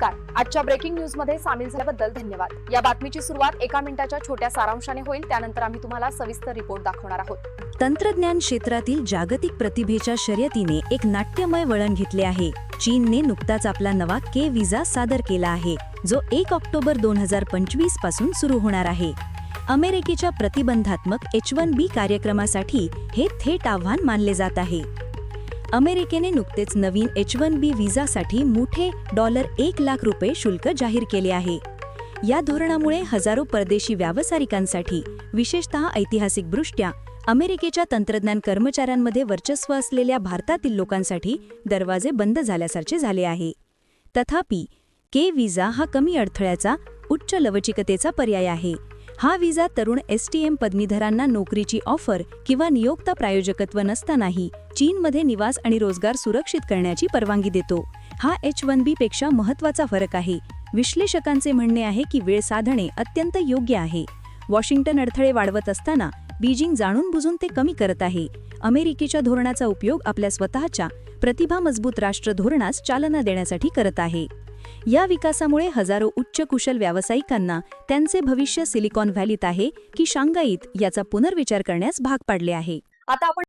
नमस्कार. आजच्या ब्रेकिंग न्यूजमध्ये सामील झाल्याबद्दल धन्यवाद. या बातमीची सुरुवात एका मिनिटाच्या छोट्या सारांशाने होईल. त्यानंतर आम्ही तुम्हाला सविस्तर रिपोर्ट दाखवणार आहोत. तंत्रज्ञान क्षेत्रातील जागतिक प्रतिभेच्या शर्यतीने एक नाट्यमय वळण घेतले आहे. चीनने नुकताच आपला नवा के विजा सादर केला आहे जो एक ऑक्टोबर दोन हजार पंचवीसपासून सुरू होणार आहे. अमेरिकेच्या प्रतिबंधात्मक एच वन बी कार्यक्रमासाठी हे थेट आव्हान मानले जात आहे. अमेरिकेने नुकतेच नवीन एच वन बी व्हिसासाठी मोठे डॉलर एक लाख रुपये शुल्क जाहीर केले आहे. या धोरणामुळे हजारो परदेशी व्यावसायिकांसाठी विशेषतः ऐतिहासिकदृष्ट्या अमेरिकेच्या तंत्रज्ञान कर्मचाऱ्यांमध्ये वर्चस्व असलेल्या भारतातील लोकांसाठी दरवाजे बंद झाल्यासारखे झाले आहे. तथापि के विजा हा कमी अडथळ्याचा उच्च लवचिकतेचा पर्याय आहे. हा विजा तरुण एस टी एम पदवीधरांना नोकरीची ऑफर किंवा नियोक्ता प्रायोजकत्व नसतानाही चीनमध्ये निवास आणि रोजगार सुरक्षित करण्याची परवानगी देतो. हा एच वन बी पेक्षा महत्त्वाचा फरक आहे. विश्लेषकांचे म्हणणे आहे की वेळ साधणे अत्यंत योग्य आहे. वॉशिंग्टन अडथळे वाढवत असताना बीजिंग जाणून बुजून ते कमी करत आहे. अमेरिकेच्या धोरणाचा उपयोग आपल्या स्वतःच्या प्रतिभा मजबूत राष्ट्र धोरणास चालना देण्यासाठी करत आहे. या विकासामुळे हजारो उच्च कुशल व्यावसायिकांना त्यांचे भविष्य सिलिकॉन व्हॅलीत आहे की शांघाईत याचा पुनर्विचार करण्यास भाग पाडले आहे. आता आपण